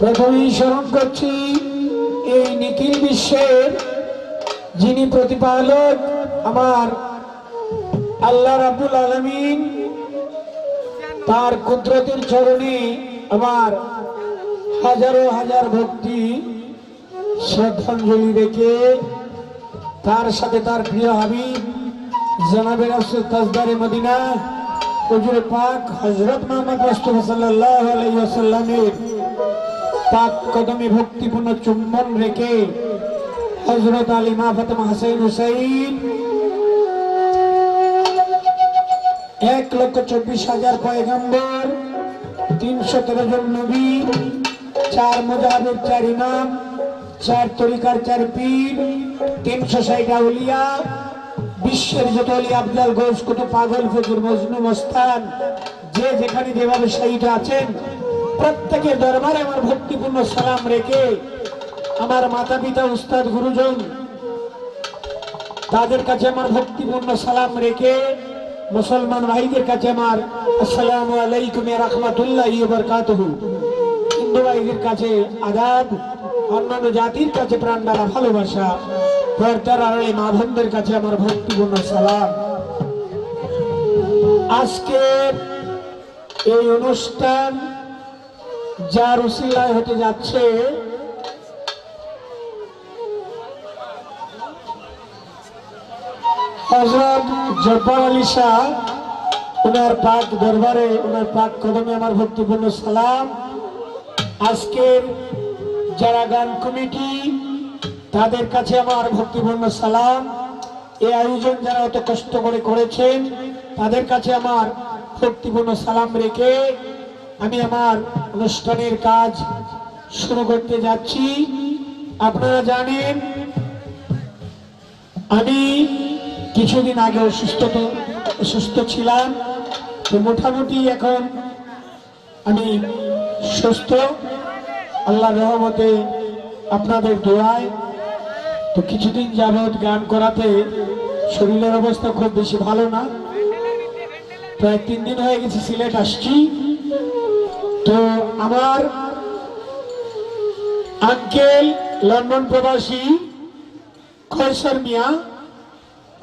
প্রথমেই স্মরণ করছি, এই নিখিল বিশ্বের যিনি প্রতিপালক, আমার আল্লাহ রাবুল আলমিন, তার কুদরতের চরণে আমার হাজারো হাজার ভক্তি, শ্রদ্ধাঞ্জলি রেখে তার সাথে তার প্রিয় হাবিব, জনাবে তাজদারে মদিনা পাক হযরত মুহাম্মদ মুস্তাফা সাল্লাল্লাহু আলাইহি পাক কদমে ভক্তিপূর্ণ চুম্বন রেখে হজরত আলী মা ফাতেমা হাসান হুসাইন এক লক্ষ চব্বিশ হাজার পয়গম্বর, তিনশো তেরো জন নবী, চার মুজাহিদের চার ইমাম, চার তরিকার চার পীর, তিনশো ষাট আউলিয়া বিশ্বের যত অলি আবদাল ঘোষ কত পাগল ফজুর মজনু মস্তান, যে যেখানে যেভাবে শহীদ আছেন প্রত্যেকের দরবারে আমার ভক্তিপূর্ণ সালাম রেখে আমার মাতা পিতা উস্তাদ, গুরুজন, তাদের কাছে আমার ভক্তিপূর্ণ সালাম রেখে মুসলমান ভাইদের কাছে আমার আসসালামু আলাইকুম রহমতুল্লাহ বরকাতহু। হিন্দু ভাইদের কাছে আদাব, অন্যান্য জাতির কাছে প্রাণ দ্বারা ভালোবাসা পর্দার আড়ালে মা কাছে আমার ভক্তিপূর্ণ সালাম। আজকে এই অনুষ্ঠান যার উসিলায় হতে যাচ্ছে, হজরত জব্বার আলী শাহ ওনার পাক দরবারে ওনার পাক কদমে আমার ভক্তিপূর্ণ সালাম। আজকের যারা গান কমিটি, তাদের কাছে আমার ভক্তিপূর্ণ সালাম। এই আয়োজন যারা অত কষ্ট করে করেছেন, তাদের কাছে আমার ভক্তিপূর্ণ সালাম রেখে আমি আমার অনুষ্ঠানের কাজ শুরু করতে যাচ্ছি। আপনারা জানেন, আমি কিছুদিন আগে অসুস্থ অসুস্থ ছিলাম, তো মোটামুটি এখন আমি সুস্থ। আল্লাহ রহমতে আপনাদের দোয়ায় তো কিছুদিন যাবৎ গান করাতে শরীরের অবস্থা খুব বেশি ভালো না। প্রায় তিন দিন হয়ে গেছে, সিলেট আসছি। তো আমার আঙ্কেল লন্ডন প্রবাসী, খয়সর মিয়া,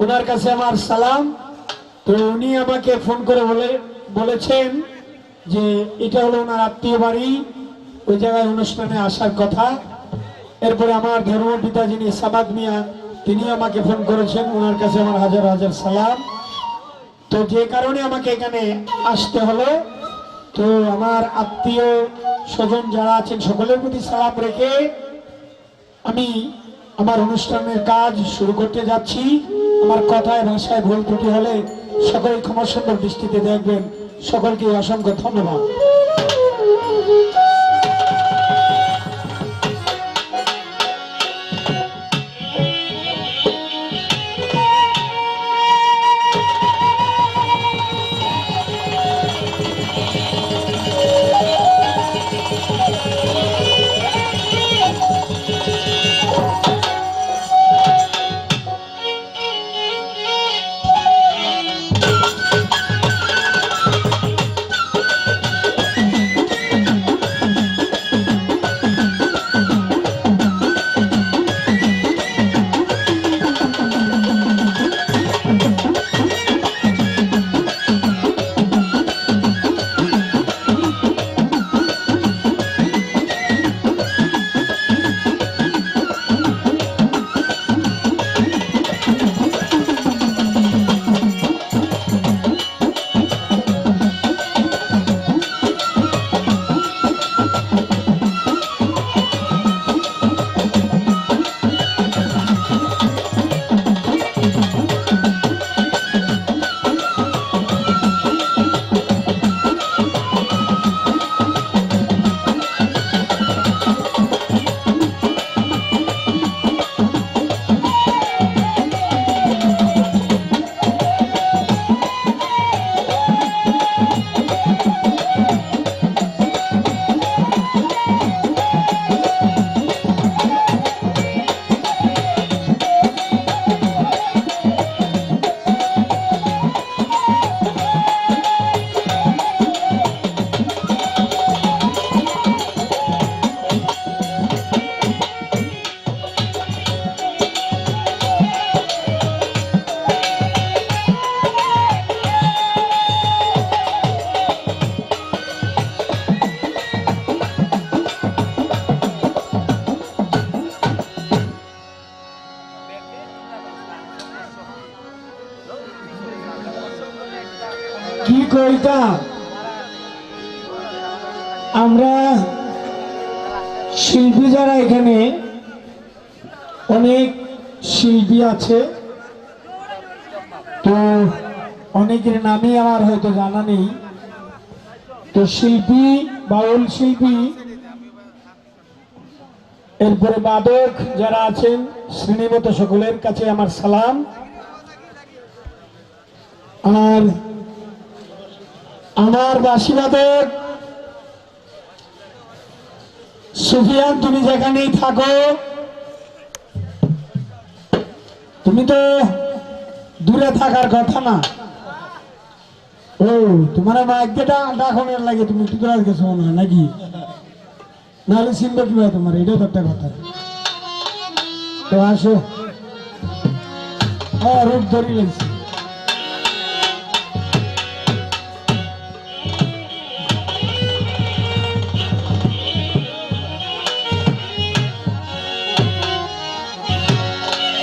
ওনার কাছে আমার সালাম। তো উনি আমাকে ফোন করে বলে, বলেছেন যে এটা হলো ওনার আত্মীয় বাড়ি, ওই জায়গায় অনুষ্ঠানে আসার কথা। এরপরে আমার ধর্মপিতা যিনি সামাদ মিয়া, তিনি আমাকে ফোন করেছেন, ওনার কাছে আমার হাজার হাজার সালাম। তো যে কারণে আমাকে এখানে আসতে হলো তো আমার আত্মীয় স্বজন যারা আছেন, সকলের প্রতি সালাম রেখে আমি আমার অনুষ্ঠানের কাজ শুরু করতে যাচ্ছি। আমার কথায় ভাষায় ভুল ত্রুটি হলে সকলে ক্ষমাসুন্দর দৃষ্টিতে দেখবেন। সকলকে অসংখ্য ধন্যবাদ। অনেক শিল্পী আছে। তো অনেকের নামই আমার হয়তো জানা নেই। তো শিল্পী, বাউল শিল্পী, এরপরে বাদক যারা আছেন শ্রেণীমত সকলের কাছে আমার সালাম। আর আমার বাসি বাদক, সুফিয়ান, তুমি যেখানেই থাকো তুমি তো দূরে থাকার কথা না। ও, তোমার ডাকনের লাগে, তুমি দূরে গেছো না নাকি? নাহলে চিনবে কীভাবে তোমার, এটাও তো একটা কথা। তো আসো। হ্যাঁ রূপ ধরি লাগছে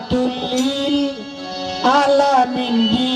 রাহমাতুল্লিল আলামিন যিনি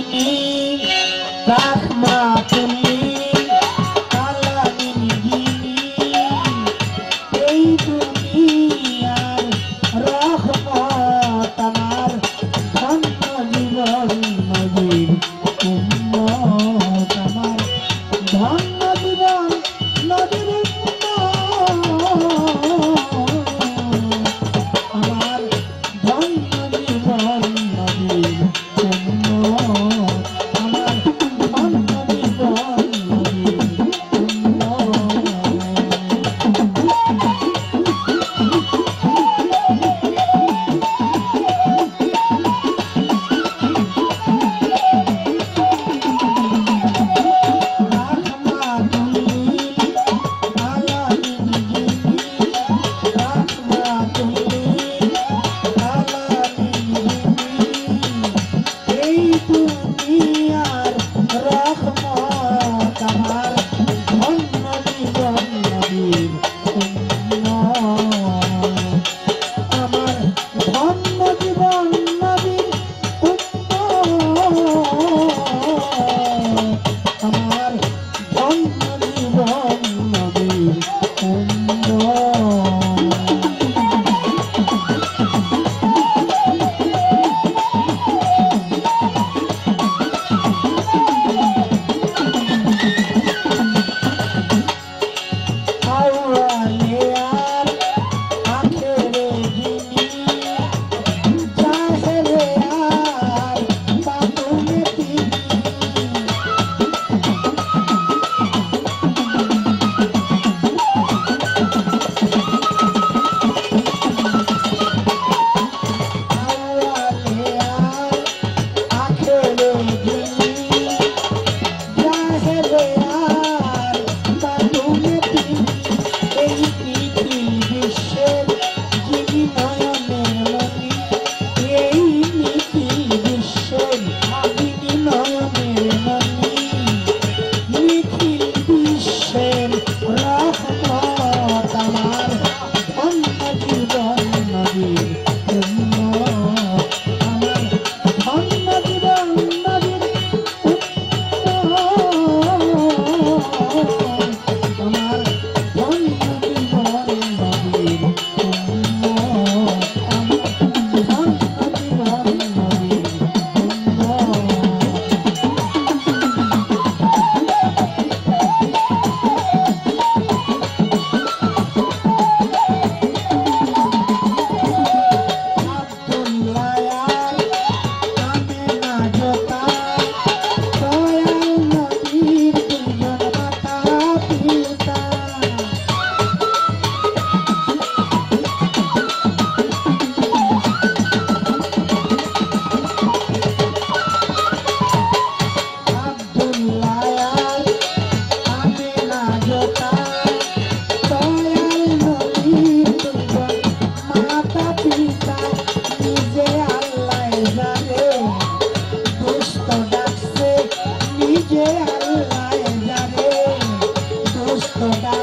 cantar.